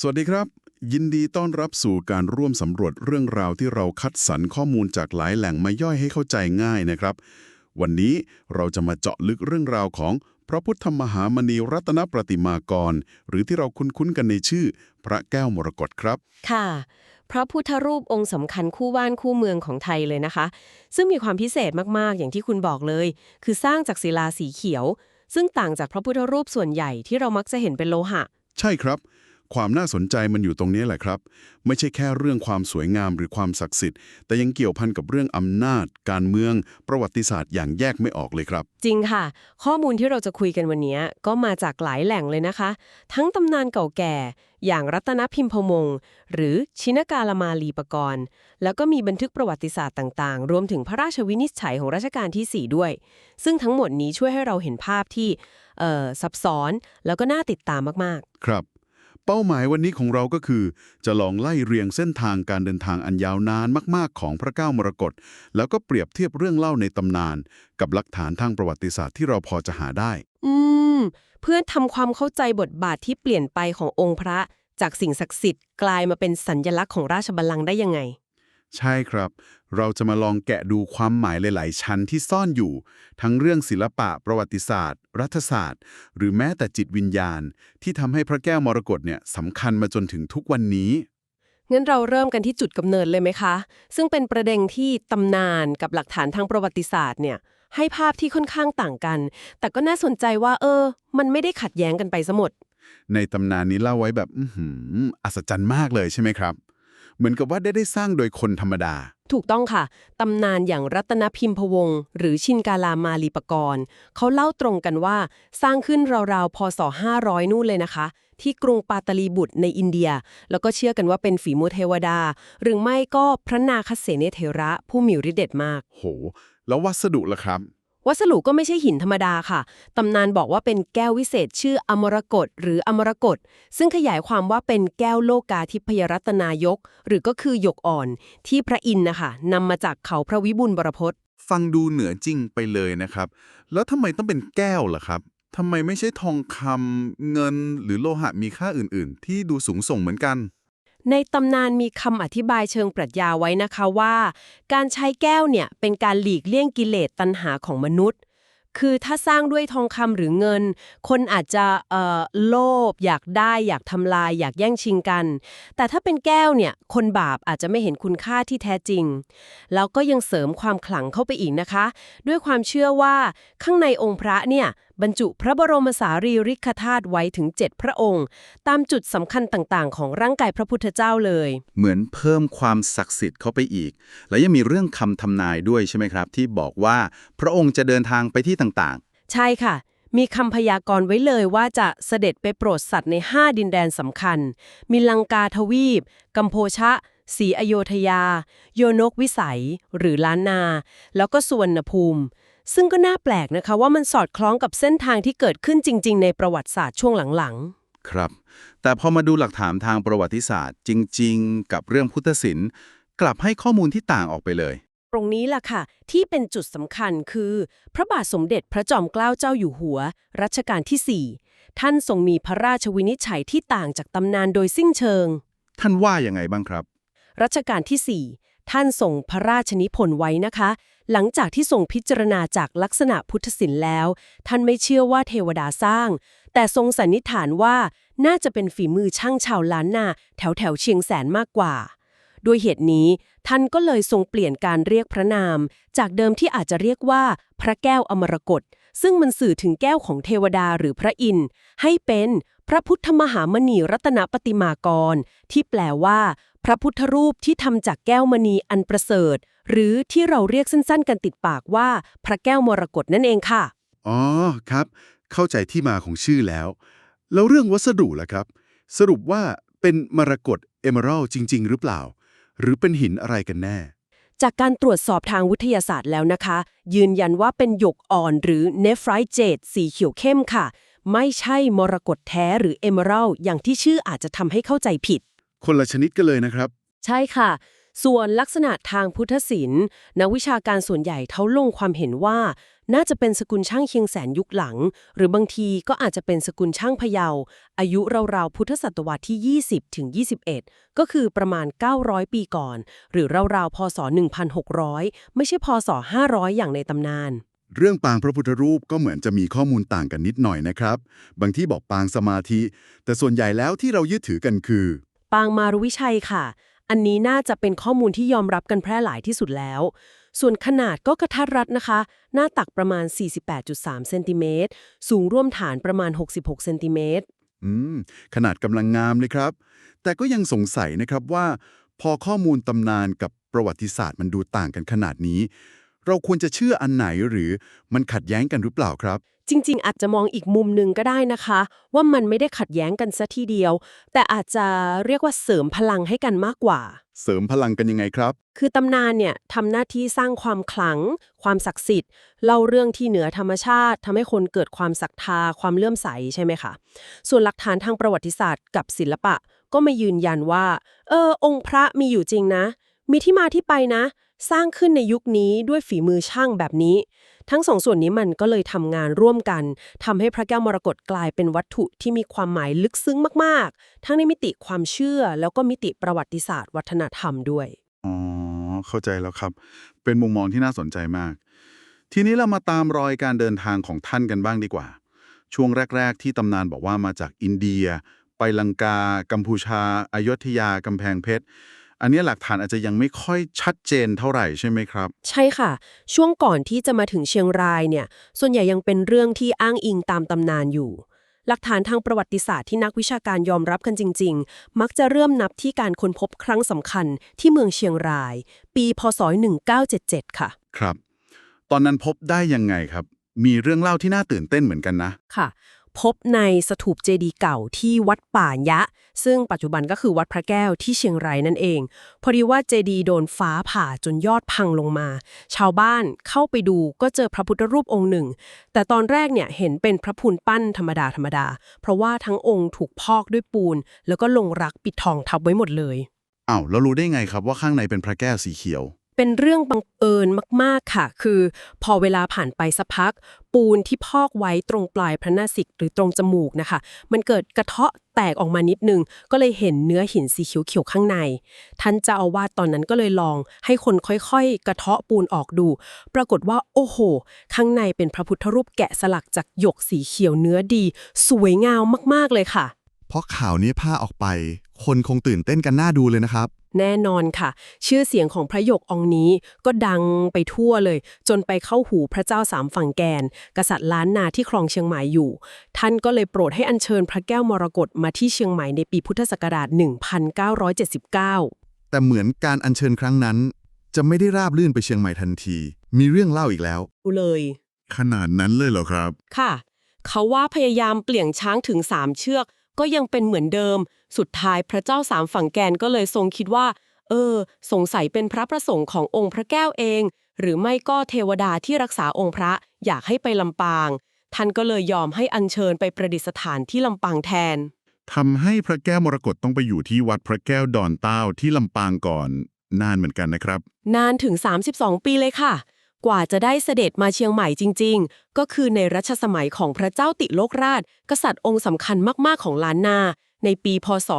สวัสดีครับ ยินดีต้อนรับสู่การร่วมสำรวจเรื่องราวที่เราคัดสรรข้อมูลจากหลายแหล่งมาย่อยให้เข้าใจง่ายนะครับ วันนี้เราจะมาเจาะลึกเรื่องราวของพระพุทธมหามณีรัตนประติมากร หรือที่เราคุ้นๆกันในชื่อ พระแก้วมรกตครับ ค่ะ พระพุทธรูปองค์สำคัญคู่บ้านคู่เมืองของไทยเลยนะคะ ซึ่งมีความพิเศษมากๆอย่างที่คุณบอกเลย คือสร้างจากศิลาสีเขียว ซึ่งต่างจากพระพุทธรูปส่วนใหญ่ที่เรามักจะเห็นเป็นโลหะ ใช่ครับ ความน่าสนใจมันอยู่ตรงนี้แหละครับ ไม่ใช่แค่เรื่องความสวยงามหรือความศักดิ์สิทธิ์ แต่ยังเกี่ยวพันกับเรื่องอำนาจ การเมือง ประวัติศาสตร์อย่างแยกไม่ออกเลยครับ จริงค่ะ ข้อมูลที่เราจะคุยกันวันนี้ก็มาจากหลายแหล่งเลยนะคะ ทั้งตำนานเก่าแก่ อย่างรัตนพิมพมงค์หรือชินกาลมาลีปกรณ์ แล้วก็มีบันทึกประวัติศาสตร์ต่างๆ รวมถึงพระราชวินิจฉัยของรัชกาลที่ 4 ด้วย ซึ่งทั้งหมดนี้ช่วยให้เราเห็นภาพที่เอ่อซับซ้อนแล้วก็น่าติดตามมากครับ เป้าหมายวันนี้ของเราก็คือ จะลองไล่เรียงเส้นทางการเดินทางอันยาวนานมาก ๆ ของพระเก้ามรกตแล้วก็เปรียบเทียบเรื่องเล่าในตำนาน กับหลักฐานทางประวัติศาสตร์ที่เราพอจะหาได้ อืม เพื่อทำความเข้าใจบทบาทที่เปลี่ยนไปขององค์พระ จากสิ่งศักดิ์สิทธิ์กลายมาเป็นสัญญลักษณ์ของราชบัลลังก์ได้ยังไง ใช่ครับ เราจะมาลองแกะดูความหมายหลาย ๆ ชั้นที่ซ่อนอยู่ ทั้งเรื่องศิลปะ ประวัติศาสตร์ รัฐศาสตร์ หรือแม้แต่จิตวิญญาณ ที่ทำให้พระแก้วมรกตเนี่ยสำคัญมาจนถึงทุกวันนี้ งั้นเราเริ่มกันที่จุดกำเนิดเลยไหมคะ ซึ่งเป็นประเด็นที่ตำนานกับหลักฐานทางประวัติศาสตร์เนี่ยให้ภาพที่ค่อนข้างต่างกัน แต่ก็น่าสนใจว่า เออ มันไม่ได้ขัดแย้งกันไปซะหมด ในตำนานนี้เล่าไว้แบบ อื้อหืออัศจรรย์มากเลยใช่ไหมครับ เหมือนกับว่าได้ได้สร้างโดยคนธรรมดา ถูกต้องค่ะ ตำนานอย่างรัตนพิมพวงศ์หรือชินกาลามาลีปกรณ์เขาเล่าตรงกันว่าสร้างขึ้นราวๆพศ 500 นู่นเลยนะคะ ที่กรุงปาตลีบุตรในอินเดีย แล้วก็เชื่อกันว่าเป็นฝีมือเทวดา หรือไม่ก็พระนาคเสนเทระผู้มีฤทธิ์เดชมาก โห แล้ววัสดุล่ะครับ วัสดุก็ไม่ใช่หินธรรมดาค่ะ ตำนานบอกว่าเป็นแก้ววิเศษชื่ออมรกตหรืออมรกต ซึ่งขยายความว่าเป็นแก้วโลกาธิพยรัตนายก หรือก็คือหยกอ่อนที่พระอินทร์นะคะนำมาจากเขาพระวิบุญบรพตฟังดูเหนือจริงไปเลยนะครับ แล้วทำไมต้องเป็นแก้วล่ะครับทำไมไม่ใช่ทองคำเงินหรือโลหะมีค่าอื่น ๆ ที่ดูสูงส่งเหมือนกัน ในตำนานมีคำอธิบายเชิงปรัชญาไว้นะคะว่า การใช้แก้วเนี่ยเป็นการหลีกเลี่ยงกิเลสตัณหาของมนุษย์ คือถ้าสร้างด้วยทองคำหรือเงิน คนอาจจะเอ่อโลภอยากได้ อยากทำลาย อยากแย่งชิงกัน แต่ถ้าเป็นแก้วเนี่ย คนบาปอาจจะไม่เห็นคุณค่าที่แท้จริง แล้วก็ยังเสริมความขลังเข้าไปอีกนะคะ ด้วยความเชื่อว่าข้างในองค์พระเนี่ยบรรจุพระบรมสารีริกธาตุไว้ถึง 7 พระองค์ ตามจุดสำคัญต่างๆ ของร่างกายพระพุทธเจ้าเลย เหมือนเพิ่มความศักดิ์สิทธิ์เข้าไปอีก แล้วยังมีเรื่องคำทำนายด้วยใช่ไหมครับ ที่บอกว่าพระองค์จะเดินทางไปที่ต่างใช่ค่ะ มีคำพยากรณ์ไว้เลยว่าจะเสด็จไปโปรดสัตว์ใน 5 ดินแดนสำคัญ มีลังกาทวีป กัมโพชะศรีอโยธยา โยนกวิสัย หรือล้านนา แล้วก็สุวรรณภูมิ ซึ่งก็น่าแปลกนะคะว่ามันสอดคล้องกับเส้นทางที่เกิดขึ้นจริง ๆ ในประวัติศาสตร์ช่วงหลังๆๆครับ แต่พอมาดูหลักฐานทางประวัติศาสตร์จริง ๆ กับเรื่องพุทธศิลป์กลับให้ข้อมูลที่ต่างออกไปเลย ตรงนี้ล่ะค่ะ ที่เป็นจุดสำคัญคือ พระบาทสมเด็จพระจอมเกล้าเจ้าอยู่หัว รัชกาลที่ 4 ท่านทรงมีพระราชวินิจฉัยที่ต่างจากตำนานโดยสิ้นเชิง ท่านว่ายังไงบ้างครับ รัชกาลที่ 4 ท่านส่งพระราชนิพนธ์ไว้นะคะ หลังจากที่ทรงพิจารณาจากลักษณะพุทธศิลป์แล้ว ท่านไม่เชื่อว่าเทวดาสร้าง แต่ทรงสันนิษฐานว่าน่าจะเป็นฝีมือช่างชาวล้านนาแถวแถวเชียงแสนมากกว่า ด้วยเหตุนี้ ท่านก็เลยทรงเปลี่ยนการเรียกพระนาม จากเดิมที่อาจจะเรียกว่า พระแก้วอมรกตซึ่งมันสื่อถึงแก้วของเทวดาหรือพระอินทร์ให้เป็นพระพุทธมหามณีรัตนปฏิมากร ที่แปลว่า พระพุทธรูปที่ทำจากแก้วมณีอันประเสริฐ หรือที่เราเรียกสั้นๆ กันติดปากว่า พระแก้วมรกตนั่นเองค่ะ อ๋อครับ เข้าใจที่มาของชื่อแล้ว แล้วเรื่องวัสดุล่ะครับ สรุปว่าเป็นมรกตเอเมอรัลจริง ๆ หรือเปล่า หรือเป็นหินอะไรกันแน่ จากการตรวจสอบทางวิทยาศาสตร์แล้วนะคะ ยืนยันว่าเป็นหยกอ่อนหรือเนฟไรเจตสีเขียวเข้มค่ะ ไม่ใช่มรกตแท้หรือเอเมอรัลอย่างที่ชื่ออาจจะทำให้เข้าใจผิด คนละชนิดกันเลยนะครับ ใช่ค่ะ ส่วนลักษณะทางพุทธศิลป์นักวิชาการส่วนใหญ่เขาลงความเห็นว่า น่าจะเป็นสกุลช่างเชียงแสนยุคหลัง หรือบางทีก็อาจจะเป็นสกุลช่างพะเยา อายุราวๆพุทธศตวรรษที่ 20 ถึง 21 ก็คือประมาณ 900 ปีก่อน หรือราวๆพศ 1,600 ไม่ใช่พศ 500 อย่างในตำนานเรื่องปางพระพุทธรูปก็เหมือนจะมีข้อมูลต่างกันนิดหน่อยนะครับ บางที่บอกปางสมาธิ แต่ส่วนใหญ่แล้วที่เรายึดถือกันคือ ปางมารุวิชัยค่ะ อันนี้น่าจะเป็นข้อมูลที่ยอมรับกันแพร่หลายที่สุดแล้ว ส่วนขนาดก็กระทัดรัดนะคะ หน้าตักประมาณ 48.3 เซนติเมตร สูงร่วมฐานประมาณ 66 เซนติเมตร อืม ขนาดกำลังงามเลยครับ แต่ก็ยังสงสัยนะครับว่า พอข้อมูลตำนานกับประวัติศาสตร์มันดูต่างกันขนาดนี้ เราควรจะเชื่ออันไหนหรือมันขัดแย้งกันหรือเปล่าครับ จริง ๆ อาจจะมองอีกมุมหนึ่งก็ได้นะคะ ว่ามันไม่ได้ขัดแย้งกันซะทีเดียว แต่อาจจะเรียกว่าเสริมพลังให้กันมากกว่า เสริมพลังกันยังไงครับ คือตำนานเนี่ยทำหน้าที่สร้างความขลัง ความศักดิ์สิทธิ์เล่าเรื่องที่เหนือธรรมชาติทำให้คนเกิดความศรัทธา ความเลื่อมใสใช่ไหมคะส่วนหลักฐานทางประวัติศาสตร์กับศิลปะ ก็มายืนยันว่า เออ องค์พระมีอยู่จริงนะ มีที่มาที่ไปนะ สร้างขึ้นในยุคนี้ด้วยฝีมือช่างแบบนี้ ทั้งสองส่วนนี้มันก็เลยทำงานร่วมกัน ทำให้พระแก้วมรกตกลายเป็นวัตถุที่มีความหมายลึกซึ้งมาก ๆ ทั้งในมิติความเชื่อ แล้วก็มิติประวัติศาสตร์ วัฒนธรรมด้วย อ๋อ เข้าใจแล้วครับ เป็นมุมมองที่น่าสนใจมาก ทีนี้เรามาตามรอยการเดินทางของท่านกันบ้างดีกว่า ช่วงแรก ๆ ที่ตำนานบอกว่ามาจากอินเดีย ไปลังกา กัมพูชาอายุธยากำแพงเพชร อันนี้หลักฐานอาจจะยังไม่ค่อยชัดเจนเท่าไหร่ใช่ไหมครับ ใช่ค่ะ ช่วงก่อนที่จะมาถึงเชียงรายเนี่ย ส่วนใหญ่ยังเป็นเรื่องที่อ้างอิงตามตำนานอยู่ หลักฐานทางประวัติศาสตร์ที่นักวิชาการยอมรับกันจริง ๆ มักจะเริ่มนับที่การค้นพบครั้งสำคัญที่เมืองเชียงราย ปีพศ 1977 ค่ะ ครับ ตอนนั้นพบได้ยังไงครับ มีเรื่องเล่าที่น่าตื่นเต้นเหมือนกันนะ ค่ะ พบในสถูปเจดีย์เก่าที่วัดป่ายะ ซึ่งปัจจุบันก็คือวัดพระแก้วที่เชียงรายนั่นเอง พอดีว่าเจดีย์โดนฟ้าผ่าจนยอดพังลงมา ชาวบ้านเข้าไปดูก็เจอพระพุทธรูปองค์หนึ่ง แต่ตอนแรกเนี่ยเห็นเป็นพระพุนปั้นธรรมดาธรรมดา เพราะว่าทั้งองค์ถูกพอกด้วยปูน แล้วก็ลงรักปิดทองทับไว้หมดเลยอ้าวแล้วรู้ได้ไงครับว่าข้างในเป็นพระแก้วสีเขียว เป็นเรื่องบังเอิญมากๆค่ะ คือ พอเวลาผ่านไปสักพัก ปูนที่พอกไว้ตรงปลายพระนาสิกหรือตรงจมูกนะคะ มันเกิดกระเทาะแตกออกมานิดนึง ก็เลยเห็นเนื้อหินสีเขียวๆข้างใน ท่านเจ้าอาวาสตอนนั้นก็เลยลองให้คนค่อยๆ กระเทาะปูนออกดู ปรากฏว่าโอ้โห ข้างในเป็นพระพุทธรูปแกะสลักจากหยกสีเขียวเนื้อดี สวยงามมากๆเลยค่ะ เพราะข่าวนี้ผ้าออกไป คนคงตื่นเต้นกันน่าดูเลยนะครับ แน่นอนค่ะ ชื่อเสียงของพระหยกองค์นี้ก็ดังไปทั่วเลย จนไปเข้าหูพระเจ้าสามฝั่งแกน กษัตริย์ล้านนาที่ครองเชียงใหม่อยู่ ท่านก็เลยโปรดให้อัญเชิญพระแก้วมรกตมาที่เชียงใหม่ในปีพุทธศักราช 1979 แต่เหมือนการอัญเชิญครั้งนั้น จะไม่ได้ราบลื่นไปเชียงใหม่ทันที มีเรื่องเล่าอีกแล้วเลย ขนาดนั้นเลยเหรอครับ ค่ะ เขาว่าพยายามเปลี่ยนช้างถึง3เชือก ก็ยังเป็นเหมือนเดิม สุดท้ายพระเจ้าสามฝั่งแกนก็เลยทรงคิดว่า เออ สงสัยเป็นพระประสงค์ขององค์พระแก้วเอง หรือไม่ก็เทวดาที่รักษาองค์พระอยากให้ไปลำปาง ท่านก็เลยยอมให้อัญเชิญไปประดิษฐานที่ลำปางแทนทำให้พระแก้วมรกตต้องไปอยู่ที่วัดพระแก้วดอนเต้าที่ลำปางก่อน นานเหมือนกันนะครับ นานถึง 32 ปีเลยค่ะ กว่าจะได้เสด็จมาเชียงใหม่จริง ๆ ก็คือในรัชสมัยของพระเจ้าติโลกราช กษัตริย์องค์สำคัญมากๆของล้านนา ในปีพศ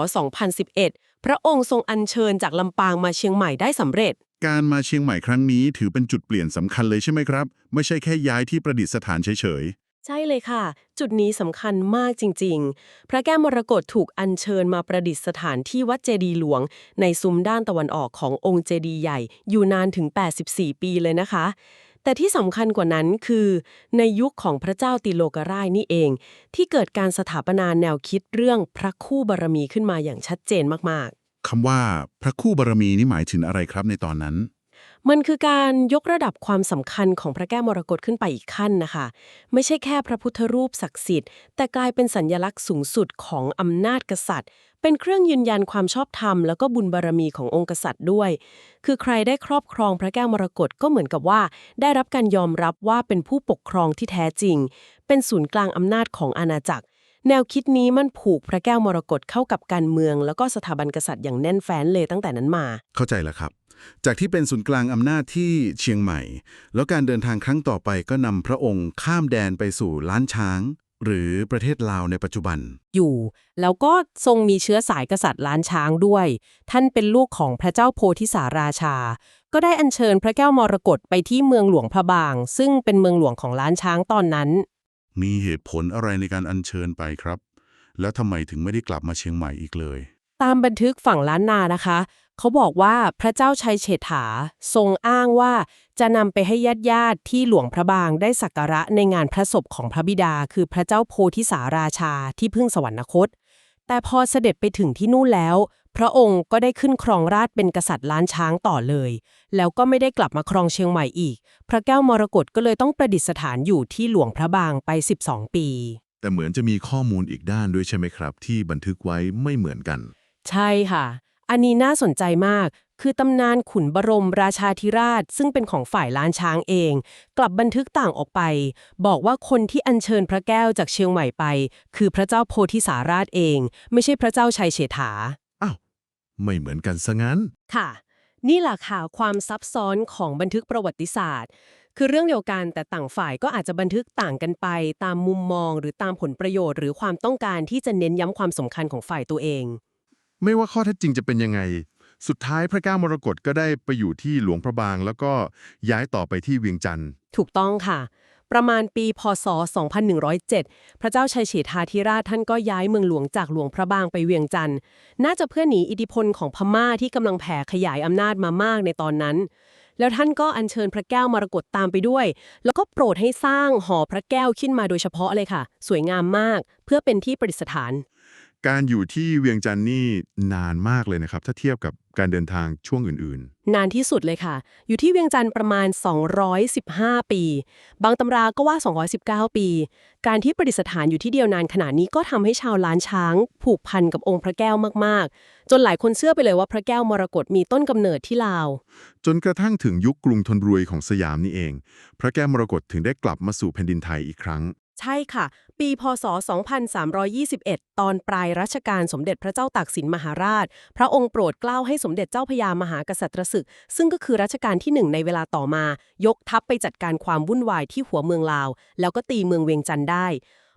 2011 พระองค์ทรงอัญเชิญจากลำปางมาเชียงใหม่ได้สำเร็จ การมาเชียงใหม่ครั้งนี้ถือเป็นจุดเปลี่ยนสำคัญเลยใช่ไหมครับ ไม่ใช่แค่ย้ายที่ประดิษฐานเฉย ใช่เลยค่ะ จุดนี้สำคัญมากจริง ๆ พระแก้วมรกตถูกอัญเชิญมาประดิษฐานที่วัดเจดีหลวง ในซุ้มด้านตะวันออกขององค์เจดีย์ใหญ่อยู่นานถึง 84 ปีเลยนะคะ แต่ที่สำคัญกว่านั้นคือ ในยุคของพระเจ้าติโลกราชนี่เอง ที่เกิดการสถาปนาแนวคิดเรื่องพระคู่บารมีขึ้นมาอย่างชัดเจนมากๆๆคำว่าพระคู่บารมีนี่หมายถึงอะไรครับในตอนนั้น มันคือการยกระดับความสำคัญของพระแก้วมรกตขึ้นไปอีกขั้นนะคะ ไม่ใช่แค่พระพุทธรูปศักดิ์สิทธิ์ แต่กลายเป็นสัญญลักษณ์สูงสุดของอำนาจกษัตริย์ เป็นเครื่องยืนยันความชอบธรรม แล้วก็บุญบารมีขององค์กษัตริย์ด้วย คือใครได้ครอบครองพระแก้วมรกตก็เหมือนกับว่า ได้รับการยอมรับว่าเป็นผู้ปกครองที่แท้จริง เป็นศูนย์กลางอำนาจของอาณาจักร แนวคิดนี้มันผูกพระแก้วมรกตเข้ากับการเมือง แล้วก็สถาบันกษัตริย์อย่างแน่นแฟ้นเลยตั้งแต่นั้นมา เข้าใจแล้วครับ จากที่เป็นศูนย์กลางอำนาจที่เชียงใหม่ แล้วการเดินทางครั้งต่อไปก็นำพระองค์ข้ามแดนไปสู่ล้านช้าง หรือประเทศลาวในปัจจุบัน อยู่ แล้วก็ทรงมีเชื้อสายกษัตริย์ล้านช้างด้วย ท่านเป็นลูกของพระเจ้าโพธิสาราชา ก็ได้อัญเชิญพระแก้วมรกตไปที่เมืองหลวงพระบาง ซึ่งเป็นเมืองหลวงของล้านช้างตอนนั้น มีเหตุผลอะไรในการอัญเชิญไปครับ แล้วทำไมถึงไม่ได้กลับมาเชียงใหม่อีกเลย ตามบันทึกฝั่งล้านนานะคะ เขาบอกว่าพระเจ้าชัยเฉฐาทรงอ้างว่าจะนำไปให้ญาติญาติๆที่หลวงพระบางได้สักการะในงานพระศพของพระบิดา คือพระเจ้าโพธิสาราชาที่เพิ่งสวรรคต แต่พอเสด็จไปถึงที่นู่นแล้ว พระองค์ก็ได้ขึ้นครองราชย์เป็นกษัตริย์ล้านช้างต่อเลย แล้วก็ไม่ได้กลับมาครองเชียงใหม่อีก พระแก้วมรกตก็เลยต้องประดิษฐานอยู่ที่หลวงพระบางไป 12 ปี แต่เหมือนจะมีข้อมูลอีกด้านด้วยใช่ไหมครับ ที่บันทึกไว้ไม่เหมือนกัน ใช่ค่ะ อันนี้น่าสนใจมาก คือตำนานขุนบรมราชาธิราช ซึ่งเป็นของฝ่ายล้านช้างเอง กลับบันทึกต่างออกไป บอกว่าคนที่อัญเชิญพระแก้วจากเชียงใหม่ไป คือพระเจ้าโพธิสาราชเอง ไม่ใช่พระเจ้าชัยเฉฐาอ้าว ไม่เหมือนกันซะงั้น ค่ะ นี่แหละค่ะความซับซ้อนของบันทึกประวัติศาสตร์ คือเรื่องเดียวกันแต่ต่างฝ่ายก็อาจจะบันทึกต่างกันไป ตามมุมมอง หรือตามผลประโยชน์ หรือความต้องการที่จะเน้นย้ำความสำคัญของฝ่ายตัวเอง ไม่ว่าข้อเท็จจริงจะเป็นยังไง สุดท้ายพระแก้วมรกตก็ได้ไปอยู่ที่หลวงพระบาง แล้วก็ย้ายต่อไปที่เวียงจันทร์ถูกต้องค่ะ ประมาณปีพศ 2107 พระเจ้าชัยเฉทาธิราชท่านก็ย้ายเมืองหลวงจากหลวงพระบางไปเวียงจันทร์น่าจะเพื่อหนีอิทธิพลของพม่าที่กำลังแผ่ขยายอำนาจมามากในตอนนั้นแล้วท่านก็อัญเชิญพระแก้วมรกตตามไปด้วย แล้วก็โปรดให้สร้างหอพระแก้วขึ้นมาโดยเฉพาะเลยค่ะ สวยงามมาก เพื่อเป็นที่ประดิษฐาน การอยู่ที่เวียงจันทร์นี่นานมากเลยนะครับ ถ้าเทียบกับการเดินทางช่วงอื่นนานที่สุดเลยค่ะ อยู่ที่เวียงจันทร์ประมาณ 215 ปี บางตำราก็ว่า 219 ปี การที่ประดิษฐานอยู่ที่เดียวนานขนาดนี้ก็ทำให้ชาวล้านช้าง ผูกพันกับองค์พระแก้วมาก ๆ จนหลายคนเชื่อไปเลยว่าพระแก้วมรกตมีต้นกำเนิดที่ลาว ๆ จนกระทั่งถึงยุคกรุงธนบุรีของสยามนี่เอง พระแก้วมรกตถึงได้กลับมาสู่แผ่นดินไทยอีกครั้ง ใช่ค่ะ ปีพศ 2321 ตอนปลายรัชกาลสมเด็จพระเจ้าตากสินมหาราช พระองค์โปรดเกล้าให้สมเด็จเจ้าพระยามหากษัตริย์ศึก ซึ่งก็คือรัชกาลที่หนึ่งในเวลาต่อมา ยกทัพไปจัดการความวุ่นวายที่หัวเมืองลาว แล้วก็ตีเมืองเวียงจันทร์ได้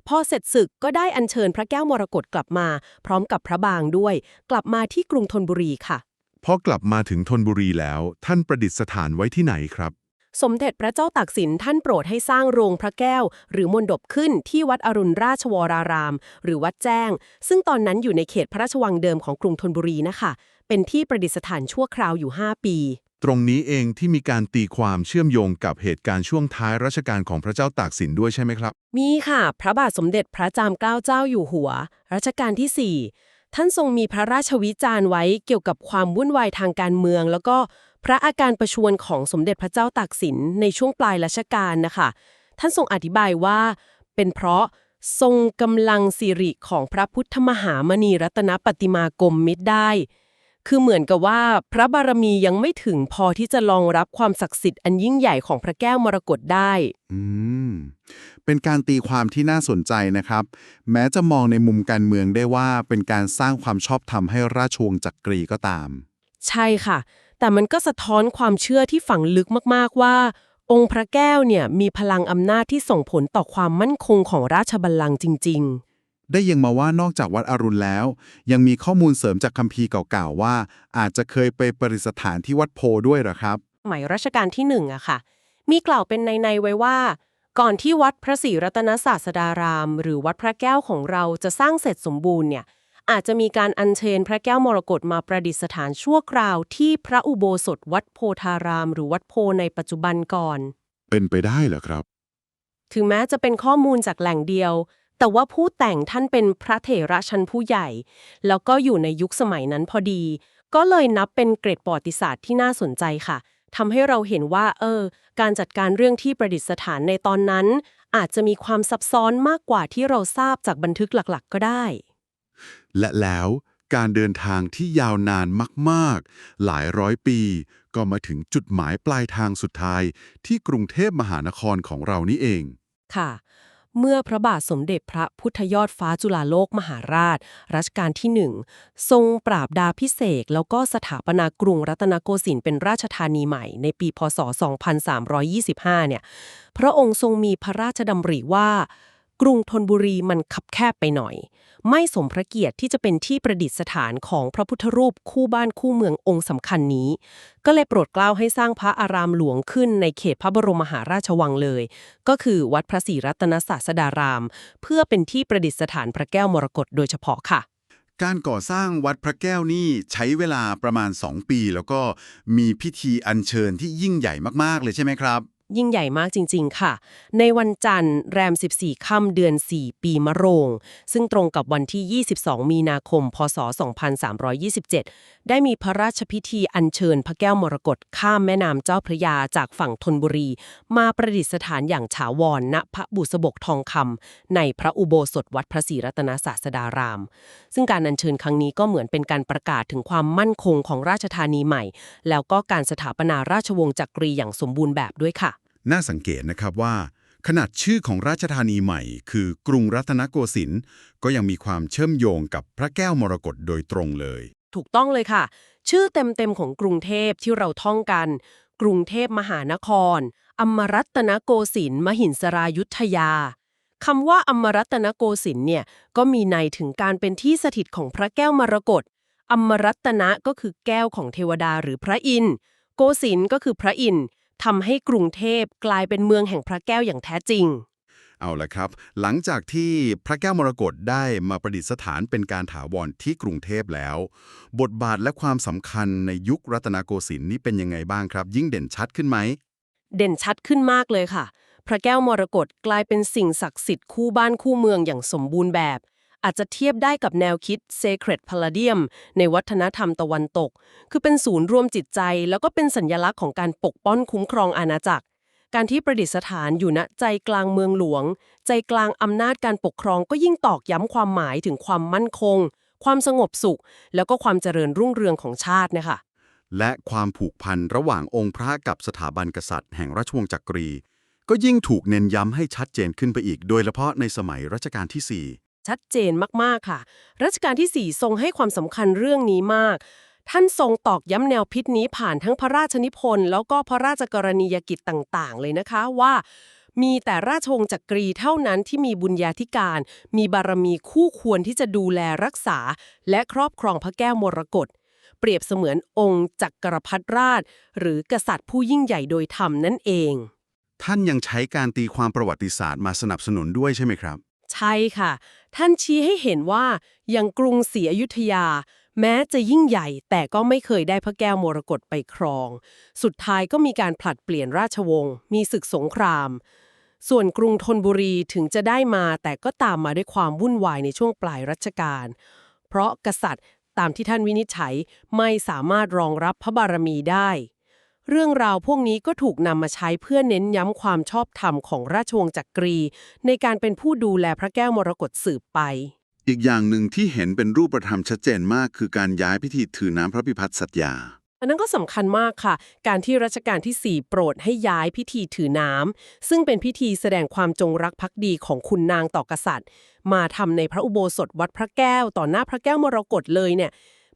พอเสร็จศึกก็ได้อัญเชิญพระแก้วมรกตกลับมา พร้อมกับพระบางด้วย กลับมาที่กรุงธนบุรีค่ะ พอกลับมาถึงธนบุรีแล้ว ท่านประดิษฐานไว้ที่ไหนครับ สมเด็จพระเจ้าตากสินท่านโปรดให้สร้างโรงพระแก้ว หรือมณฑปขึ้นที่วัดอรุณราชวราราม หรือวัดแจ้ง ซึ่งตอนนั้นอยู่ในเขตพระราชวังเดิมของกรุงธนบุรีนะคะ เป็นที่ประดิษฐานชั่วคราวอยู่ 5 ปี ตรงนี้เองที่มีการตีความเชื่อมโยงกับเหตุการณ์ช่วงท้ายรัชกาลของพระเจ้าตากสินด้วยใช่ไหมครับ มีค่ะ พระบาทสมเด็จพระจามเกล้าเจ้าอยู่หัว รัชกาลที่4ท่านทรงมีพระราชวิจารณ์ไว้เกี่ยวกับความวุ่นวายทางการเมือง แล้วก็ พระอาการประชวรของสมเด็จพระเจ้าตากสินในช่วงปลายรัชกาลนะคะ ท่านทรงอธิบายว่า เป็นเพราะทรงกำลังสิริของพระพุทธมหามณีรัตนปฏิมากรมมิตรได้ คือเหมือนกับว่าพระบารมียังไม่ถึงพอที่จะรองรับความศักดิ์สิทธิ์อันยิ่งใหญ่ของพระแก้วมรกตได้ อืม เป็นการตีความที่น่าสนใจนะครับ แม้จะมองในมุมการเมืองได้ว่าเป็นการสร้างความชอบธรรมให้ราชวงศ์จักรีก็ตาม ใช่ค่ะ แต่มันก็สะท้อนความเชื่อที่ฝังลึกมากๆว่า องค์พระแก้วเนี่ยมีพลังอำนาจที่ส่งผลต่อความมั่นคงของราชบัลลังก์จริงได้ยิงมาว่านอกจากวัดอรุณแล้ว ยังมีข้อมูลเสริมจากคัมภีร์เก่าๆว่า อาจจะเคยไปประดิษฐานที่วัดโพด้วยเหรอครับๆใหม่รัชกาลที่หนึ่งอะค่ะ มีกล่าวเป็นในๆไว้ว่า ก่อนที่วัดพระศรีรัตนศาสดาราม หรือวัดพระแก้วของเราจะสร้างเสร็จสมบูรณ์เนี่ย อาจจะมีการอัญเชิญพระแก้วมรกตมาประดิษฐานชั่วคราวที่พระอุโบสถวัดโพธาราม หรือวัดโพในปัจจุบันก่อน เป็นไปได้เหรอครับ ถึงแม้จะเป็นข้อมูลจากแหล่งเดียว แต่ว่าผู้แต่งท่านเป็นพระเถระชั้นผู้ใหญ่ แล้วก็อยู่ในยุคสมัยนั้นพอดี ก็เลยนับเป็นเกร็ดประวัติศาสตร์ที่น่าสนใจค่ะทำให้เราเห็นว่า เออ การจัดการเรื่องที่ประดิษฐานในตอนนั้น อาจจะมีความซับซ้อนมากกว่าที่เราทราบจากบันทึกหลัก ๆ ก็ได้ และแล้วการเดินทางที่ยาวนานมากๆ หลายร้อยปี ก็มาถึงจุดหมายปลายทางสุดท้าย ที่กรุงเทพมหานครของเรานี่เอง ค่ะ เมื่อพระบาทสมเด็จพระพุทธยอดฟ้าจุฬาโลกมหาราช รัชกาลที่หนึ่งทรงปราบดาพิเศษแล้วก็สถาปนากรุงรัตนโกสินทร์เป็นราชธานีใหม่ ในปีพศ 2325 เนี่ย พระองค์ทรงมีพระราชดำริว่า กรุงธนบุรีมันคับแคบไปหน่อย ไม่สมพระเกียรติที่จะเป็นที่ประดิษฐานของพระพุทธรูปคู่บ้านคู่เมืององค์สำคัญนี้ ก็เลยโปรดเกล้าให้สร้างพระอารามหลวงขึ้นในเขตพระบรมมหาราชวังเลย ก็คือวัดพระศรีรัตนศาสดาราม เพื่อเป็นที่ประดิษฐานพระแก้วมรกตโดยเฉพาะค่ะการก่อสร้างวัดพระแก้วนี่ใช้เวลาประมาณ 2 ปี แล้วก็มีพิธีอัญเชิญที่ยิ่งใหญ่มาก ๆ เลยใช่ไหมครับ ยิ่งใหญ่มากจริง ๆ ค่ะ ในวันจันทร์แรม 14 ค่ำเดือน 4 ปีมะโรง ซึ่งตรงกับวันที่ 22 มีนาคม พศ 2327 ได้มีพระราชพิธีอัญเชิญพระแก้วมรกตข้ามแม่น้ำเจ้าพระยาจากฝั่งธนบุรี มาประดิษฐานอย่างถาวรณพระบุษบกทองคำในพระอุโบสถวัดพระศรีรัตนศาสดาราม ซึ่งการอัญเชิญครั้งนี้ก็เหมือนเป็นการประกาศถึงความมั่นคงของราชธานีใหม่ แล้วก็การสถาปนาราชวงศ์จักรีอย่างสมบูรณ์แบบด้วยค่ะ น่าสังเกตนะครับว่า ขนาดชื่อของราชธานีใหม่ คือกรุงรัตนโกสินทร์ก็ยังมีความเชื่อมโยงกับพระแก้วมรกตโดยตรงเลย ถูกต้องเลยค่ะ ชื่อเต็มๆของกรุงเทพที่เราท่องกัน กรุงเทพมหานคร อมรัตนโกสินทร์มหินสรายุทธยาคำว่าอมรัตนโกสินทร์เนี่ยก็มีในถึงการเป็นที่สถิตของพระแก้วมรกตอมรัตนะก็คือแก้วของเทวดาหรือพระอินทร์โกสินทร์ก็คือพระอินทร์ ทำให้กรุงเทพกลายเป็นเมืองแห่งพระแก้วอย่างแท้จริง เอาละครับ หลังจากที่พระแก้วมรกตได้มาประดิษฐานเป็นการถาวรที่กรุงเทพแล้ว บทบาทและความสำคัญในยุครัตนโกสินทร์นี่เป็นยังไงบ้างครับ ยิ่งเด่นชัดขึ้นไหม เด่นชัดขึ้นมากเลยค่ะ พระแก้วมรกตกลายเป็นสิ่งศักดิ์สิทธิ์คู่บ้านคู่เมืองอย่างสมบูรณ์แบบ อาจจะเทียบได้กับแนวคิด Sacred Palladium ในวัฒนธรรมตะวันตก คือเป็นศูนย์รวมจิตใจ แล้วก็เป็นสัญลักษณ์ของการปกป้องคุ้มครองอาณาจักร การที่ประดิษฐานอยู่ณใจกลางเมืองหลวง ใจกลางอำนาจการปกครองก็ยิ่งตอกย้ำความหมายถึงความมั่นคง ความสงบสุข แล้วก็ความเจริญรุ่งเรืองของชาตินะคะและความผูกพันระหว่างองค์พระกับสถาบันกษัตริย์แห่งราชวงศ์จักรี ก็ยิ่งถูกเน้นย้ำให้ชัดเจนขึ้นไปอีก โดยเฉพาะในสมัยรัชกาลที่4 ชัดเจนมากๆค่ะ รัชกาลที่ 4 ทรงให้ความสำคัญเรื่องนี้มาก ท่านทรงตอกย้ำแนวพิษนี้ผ่านทั้งพระราชนิพนธ์แล้วก็พระราชกรณียกิจต่างๆ เลยนะคะว่า มีแต่ราชวงศ์จักรีเท่านั้นที่มีบุญญาธิการ มีบารมีคู่ควรที่จะดูแลรักษา และครอบครองพระแก้วมรกตเปรียบเสมือนองค์จักรพรรดิราช หรือกษัตริย์ผู้ยิ่งใหญ่โดยธรรมนั่นเอง ท่านยังใช้การตีความประวัติศาสตร์มาสนับสนุนด้วยใช่ไหมครับ ใช่ค่ะ ท่านชี้ให้เห็นว่าอย่างกรุงศรีอยุธยา แม้จะยิ่งใหญ่ แต่ก็ไม่เคยได้พระแก้วมรกตไปครอง สุดท้ายก็มีการผลัดเปลี่ยนราชวงศ์มีศึกสงคราม ส่วนกรุงธนบุรีถึงจะได้มา แต่ก็ตามมาด้วยความวุ่นวายในช่วงปลายรัชกาลเพราะกษัตริย์ตามที่ท่านวินิจฉัยไม่สามารถรองรับพระบารมีได้ เรื่องราวพวกนี้ก็ถูกนำมาใช้เพื่อเน้นย้ำความชอบธรรมของราชวงศ์จักรี ในการเป็นผู้ดูแลพระแก้วมรกตสืบไป อีกอย่างหนึ่งที่เห็นเป็นรูปธรรมชัดเจนมาก คือการย้ายพิธีถือน้ำพระพิพัฒน์สัตยา อันนั้นก็สำคัญมากค่ะ การที่รัชกาลที่ 4 โปรดให้ย้ายพิธีถือน้ำซึ่งเป็นพิธีแสดงความจงรักภักดีของคุณนางต่อกษัตริย์ มาทำในพระอุโบสถวัดพระแก้วต่อหน้าพระแก้วมรกตเลยเนี่ย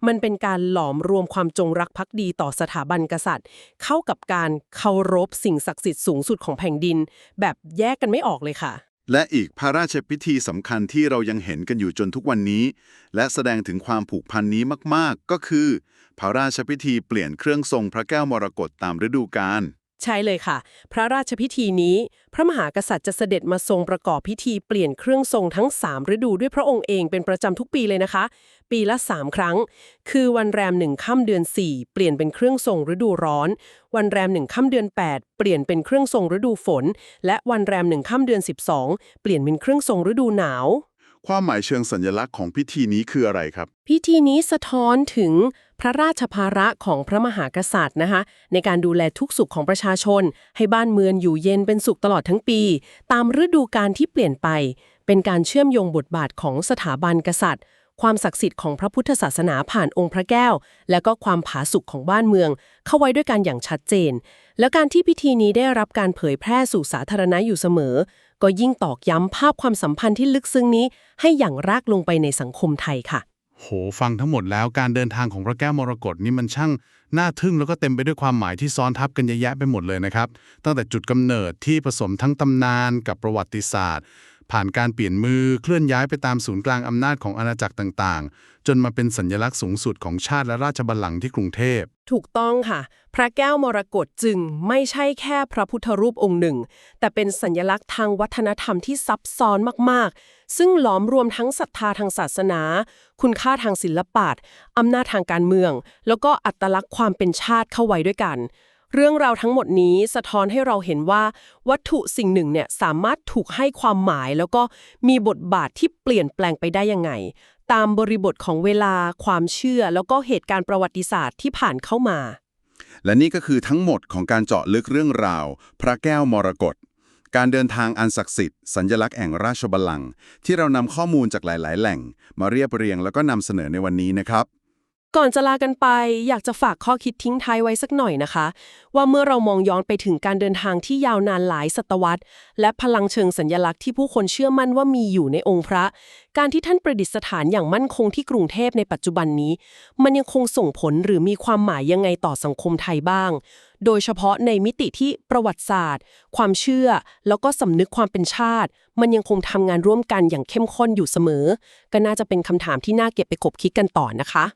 มันเป็นการหลอมรวมความจงรักภักดีต่อสถาบันกษัตริย์ เข้ากับการเคารพสิ่งศักดิ์สิทธิ์สูงสุดของแผ่นดิน แบบแยกกันไม่ออกเลยค่ะ และอีกพระราชพิธีสำคัญที่เรายังเห็นกันอยู่จนทุกวันนี้ และแสดงถึงความผูกพันนี้มาก ๆ ก็คือ พระราชพิธีเปลี่ยนเครื่องทรงพระแก้วมรกตตามฤดูกาล ใช่เลยค่ะ พระราชพิธีนี้ พระมหากษัตริย์จะเสด็จมาทรงประกอบพิธีเปลี่ยนเครื่องทรงทั้ง 3 ฤดูด้วยพระองค์เองเป็นประจำทุกปีเลยนะคะ ปีละ 3 ครั้ง คือวันแรมหนึ่งค่ำเดือน 4 เปลี่ยนเป็นเครื่องทรงฤดูร้อน วันแรมหนึ่งค่ำเดือน 8 เปลี่ยนเป็นเครื่องทรงฤดูฝน และวันแรมหนึ่งค่ำเดือน 12 เปลี่ยนเป็นเครื่องทรงฤดูหนาวความหมายเชิงสัญลักษณ์ของพิธีนี้คืออะไรครับ พิธีนี้สะท้อนถึง พระราชภาระของพระมหากษัตริย์นะคะ ในการดูแลทุกสุขของประชาชน ให้บ้านเมืองอยู่เย็นเป็นสุขตลอดทั้งปี ตามฤดูกาลที่เปลี่ยนไป เป็นการเชื่อมโยงบทบาทของสถาบันกษัตริย์ ความศักดิ์สิทธิ์ของพระพุทธศาสนาผ่านองค์พระแก้ว และก็ความผาสุกของบ้านเมือง เข้าไว้ด้วยกันอย่างชัดเจน แล้วการที่พิธีนี้ได้รับการเผยแพร่สู่สาธารณะอยู่เสมอ ก็ยิ่งตอกย้ำภาพความสัมพันธ์ที่ลึกซึ้งนี้ ให้อย่างรากลงไปในสังคมไทยค่ะ โหฟังทั้งหมดแล้วการเดินทางของพระแก้วมรกตนี่มันช่างน่าทึ่งแล้วก็เต็มไปด้วยความหมายที่ซ้อนทับกันเยอะแยะไปหมดเลยนะครับ ตั้งแต่จุดกำเนิดที่ผสมทั้งตำนานกับประวัติศาสตร์ ผ่านการเปลี่ยนมือเคลื่อนย้ายไปตามศูนย์กลางอำนาจของอาณาจักรต่างๆ จนมาเป็นสัญลักษณ์สูงสุดของชาติและราชบัลลังก์ที่กรุงเทพ ถูกต้องค่ะ พระแก้วมรกตจึงไม่ใช่แค่พระพุทธรูปองค์หนึ่ง แต่เป็นสัญลักษณ์ทางวัฒนธรรมที่ซับซ้อนมากๆ ซึ่งหลอมรวมทั้งศรัทธาทางศาสนา คุณค่าทางศิลปะอำนาจทางการเมือง แล้วก็อัตลักษณ์ความเป็นชาติเข้าไว้ด้วยกัน เรื่องราวทั้งหมดนี้สะท้อนให้เราเห็นว่าวัตถุสิ่งหนึ่งเนี่ยสามารถถูกให้ความหมาย แล้วก็มีบทบาทที่เปลี่ยนแปลงไปได้ยังไง ตามบริบทของเวลาความเชื่อ แล้วก็เหตุการณ์ประวัติศาสตร์ที่ผ่านเข้ามา และนี่ก็คือทั้งหมดของการเจาะลึกเรื่องราว พระแก้วมรกตการเดินทางอันศักดิ์สิทธิ์สัญลักษณ์แห่งราชบัลลังก์ที่เรานำข้อมูลจากหลาย ๆ แหล่ง มาเรียบเรียงแล้วก็นำเสนอในวันนี้นะครับ ก่อนจะลากันไป อยากจะฝากข้อคิดทิ้งท้ายไว้สักหน่อยนะคะ ว่าเมื่อเรามองย้อนไปถึงการเดินทางที่ยาวนานหลายศตวรรษ และพลังเชิงสัญญลักษณ์ที่ผู้คนเชื่อมั่นว่ามีอยู่ในองค์พระ การที่ท่านประดิษฐานอย่างมั่นคงที่กรุงเทพในปัจจุบันนี้ มันยังคงส่งผลหรือมีความหมายยังไงต่อสังคมไทยบ้าง โดยเฉพาะในมิติที่ประวัติศาสตร์ ความเชื่อ แล้วก็สำนึกความเป็นชาติ มันยังคงทำงานร่วมกันอย่างเข้มข้นอยู่เสมอ ก็น่าจะเป็นคำถามที่น่าเก็บไปคบคิดกันต่อนะคะ